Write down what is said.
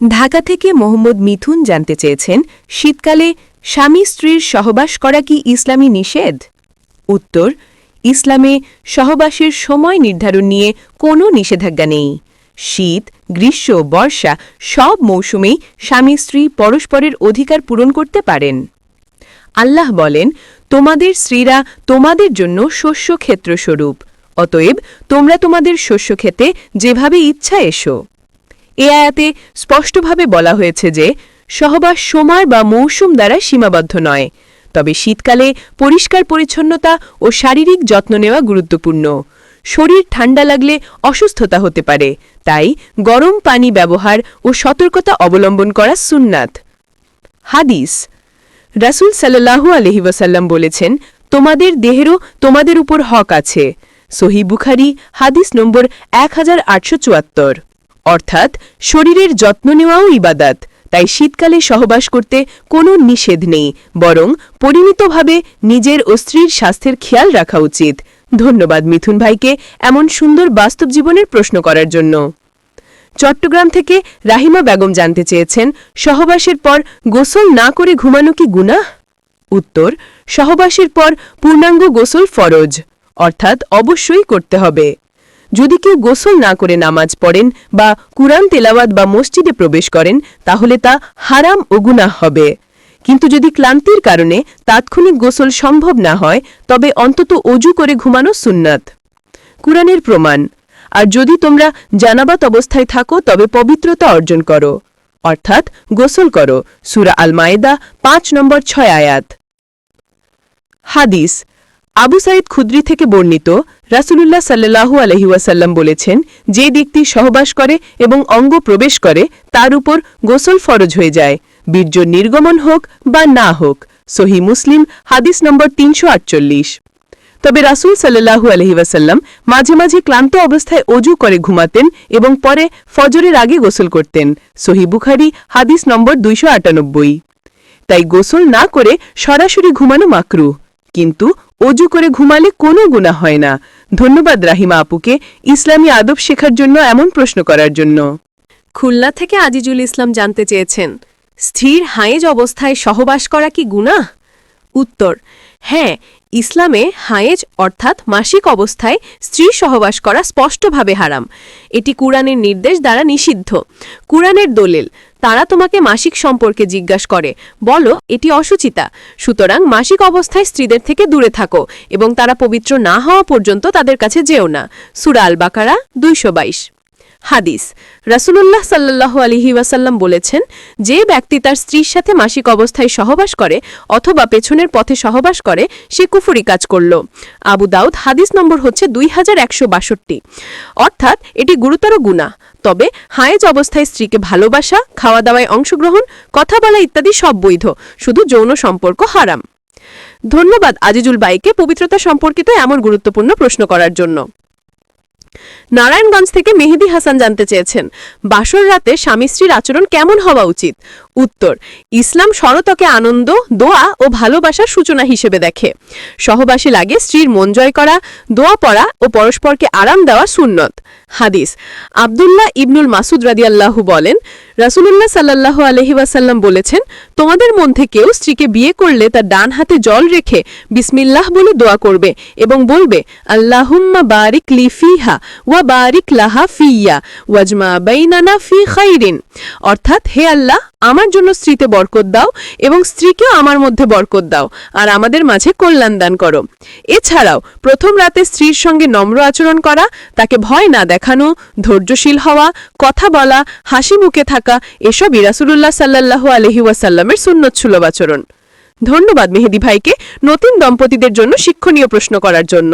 ঢাকা থেকে মোহাম্মদ মিথুন জানতে চেয়েছেন, শীতকালে স্বামী স্ত্রীর সহবাস করা কি ইসলামী নিষেধ? উত্তর, ইসলামে সহবাসের সময় নির্ধারণ নিয়ে কোনো নিষেধাজ্ঞা নেই। শীত, গ্রীষ্ম, বর্ষা সব মৌসুমেই স্বামী স্ত্রী পরস্পরের অধিকার পূরণ করতে পারেন। আল্লাহ বলেন, তোমাদের স্ত্রীরা তোমাদের জন্য শস্য ক্ষেত্রস্বরূপ অতএব তোমরা তোমাদের শস্য খেতে যেভাবে ইচ্ছা এসো। এ আয়াতে স্পষ্টভাবে বলা হয়েছে যে, সহবাস সময় বা মৌসুম দ্বারা সীমাবদ্ধ নয়। তবে শীতকালে পরিষ্কার পরিচ্ছন্নতা ও শারীরিক যত্ন নেওয়া গুরুত্বপূর্ণ। শরীর ঠান্ডা লাগলে অসুস্থতা হতে পারে। তাই গরম পানি ব্যবহার ও সতর্কতা অবলম্বন করা সুন্নাত। হাদিস। রাসূল সাল্লাল্লাহু আলহি ওয়াসাল্লাম বলেছেন, তোমাদের দেহেরও তোমাদের উপর হক আছে। সহি বুখারি, হাদিস নম্বর এক হাজার আটশো চুয়াত্তর। অর্থাৎ শরীরের যত্ন নেওয়াও ইবাদাত। তাই শীতকালে সহবাস করতে কোনো নিষেধ নেই, বরং পরিমিতভাবে নিজের ও স্ত্রীর স্বাস্থ্যের খেয়াল রাখা উচিত। ধন্যবাদ মিথুন ভাইকে এমন সুন্দর বাস্তব জীবনের প্রশ্ন করার জন্য। চট্টগ্রাম থেকে রাহিমা বেগম জানতে চেয়েছেন, সহবাসের পর গোসল না করে ঘুমানো কি গুনাহ? উত্তর, সহবাসের পর পূর্ণাঙ্গ গোসল ফরজ, অর্থাৎ অবশ্যই করতে হবে। যদি কেউ গোসল না করে নামাজ পড়েন বা কুরআন তেলাওয়াত বা মসজিদে প্রবেশ করেন, তাহলে তা হারাম ও গুনাহ হবে। কিন্তু যদি ক্লান্তির কারণে তাৎক্ষণিক গোসল সম্ভব না হয়, তবে অন্তত অজু করে ঘুমানো সুন্নাত। কুরআনের প্রমাণ, আর যদি তোমরা জানাবাত অবস্থায় থাকো, তবে পবিত্রতা অর্জন করো। অর্থাৎ গোসল করো, সুরা আল মায়েদা পাঁচ নম্বর ছয় আয়াত। হাদিস আবু সাইদ খুদ্রি থেকে বর্ণিত রাসুলুল্লাহ সাল্লাহু আলহিউসাল্লাম বলেছেন, যে ব্যক্তি সহবাস করে এবং অঙ্গ প্রবেশ করে, তার উপর গোসল ফরজ হয়ে যায়। বীর্য নির্গমন হোক বা না হোক, সহি মুসলিম, হাদিস নম্বর তিনশো আটচল্লিশ। তবে রাসুল সাল্লাহু আলহিউসাল্লাম মাঝে মাঝে ক্লান্ত অবস্থায় অজু করে ঘুমাতেন এবং পরে ফজরের আগে গোসল করতেন। সহি বুখারি, হাদিস নম্বর দুইশো আটানব্বই। তাই গোসল না করে সরাসরি ঘুমানো মাকরু। কিন্তু অজু করে ঘুমালে কোনো গুণা হয় না। ধন্যবাদ রাহিমা আপুকে ইসলামী আদব শেখার জন্য এমন প্রশ্ন করার জন্য। খুলনা থেকে আজিজুল ইসলাম জানতে চেয়েছেন, স্থির হায়েজ অবস্থায় সহবাস করা কি গুণা উত্তর হ্যাঁ ইসলামে হায়েজ অর্থাৎ মাসিক অবস্থায় স্ত্রী সহবাস করা স্পষ্টভাবে হারাম। এটি কুরআনের নির্দেশ দ্বারা নিষিদ্ধ। কুরআনের দলিল, তারা তোমাকে মাসিক সম্পর্কে জিজ্ঞাস করে, বলো, এটি অসুচিতা। সুতরাং মাসিক অবস্থায় স্ত্রীদের থেকে দূরে থাকো এবং তারা পবিত্র না হওয়া পর্যন্ত তাদের কাছে যেও না। সুরা আল বাকারা দুইশ বাইশ। হাদিস। রাসুলুল্লাহ সাল্লাহ আলিহি ওয়াসাল্লাম বলেছেন, যে ব্যক্তি তার স্ত্রীর সাথে মাসিক অবস্থায় সহবাস করে অথবা পেছনের পথে সহবাস করে, সে কুফুরি কাজ করল। আবু দাউদ হাদিস নম্বর হচ্ছে দুই হাজার একশো বাষট্টি। অর্থাৎ এটি গুরুতর গুণা তবে হায়েজ অবস্থায় স্ত্রীকে ভালোবাসা খাওয়া দাওয়ায় অংশগ্রহণ কথা বলা ইত্যাদি সব বৈধ, শুধু যৌন সম্পর্ক হারাম। ধন্যবাদ আজিজুল বাইকে পবিত্রতা সম্পর্কিত এমন গুরুত্বপূর্ণ প্রশ্ন করার জন্য। নারায়ণগঞ্জ থেকে মেহেদি হাসান জানতে চেয়েছেন। বাসর রাতে স্বামী স্ত্রীর আচরণ কেমন হওয়া উচিত? উত্তর। ইসলাম শরতকে আনন্দ, দোয়া ও ভালোবাসার সূচনা হিসেবে দেখে। সহবাসী লাগে স্ত্রীর মন জয় করা, দোয়া পড়া ও পরস্পরকে আরাম দেওয়া সুন্নত। হাদিস। আবদুল্লাহ ইবনুল মাসুদ রাদিয়াল্লাহু বলেন, রাসুলুল্লাহ সাল্লাহ আলহি ওয়াসাল্লাম বলেছেন, তোমাদের মধ্যে কেউ স্ত্রীকে বিয়ে করলে তার ডান হাতে জল রেখে বিসমিল্লাহ বলে দোয়া করবে এবং বলবে, আল্লাহুম্মা বারিক লি ফিহা ওয়া বারিক লাহা ফিয়া ওয়াজমা বাইনানা ফি খাইরিন। অর্থাৎ, হে আল্লাহ আমার জন্য স্ত্রীতে বরকত দাও এবং স্ত্রীকেও আমার মধ্যে বরকত দাও, আর আমাদের মাঝে কল্যাণ দান করো। এছাড়াও, প্রথম রাতে স্ত্রীর সঙ্গে নম্র আচরণ করা, তাকে ভয় না দেখানো, ধৈর্যশীল হওয়া, কথা বলা, হাসি মুখে থাকা এসব ইরাসুল্লাহ সাল্লাহ আলহি ওয়াসাল্লামের সুন্নচ্ছুলভ আচরণ। ধন্যবাদ মেহেদি ভাইকে নতুন দম্পতিদের জন্য শিক্ষণীয় প্রশ্ন করার জন্য।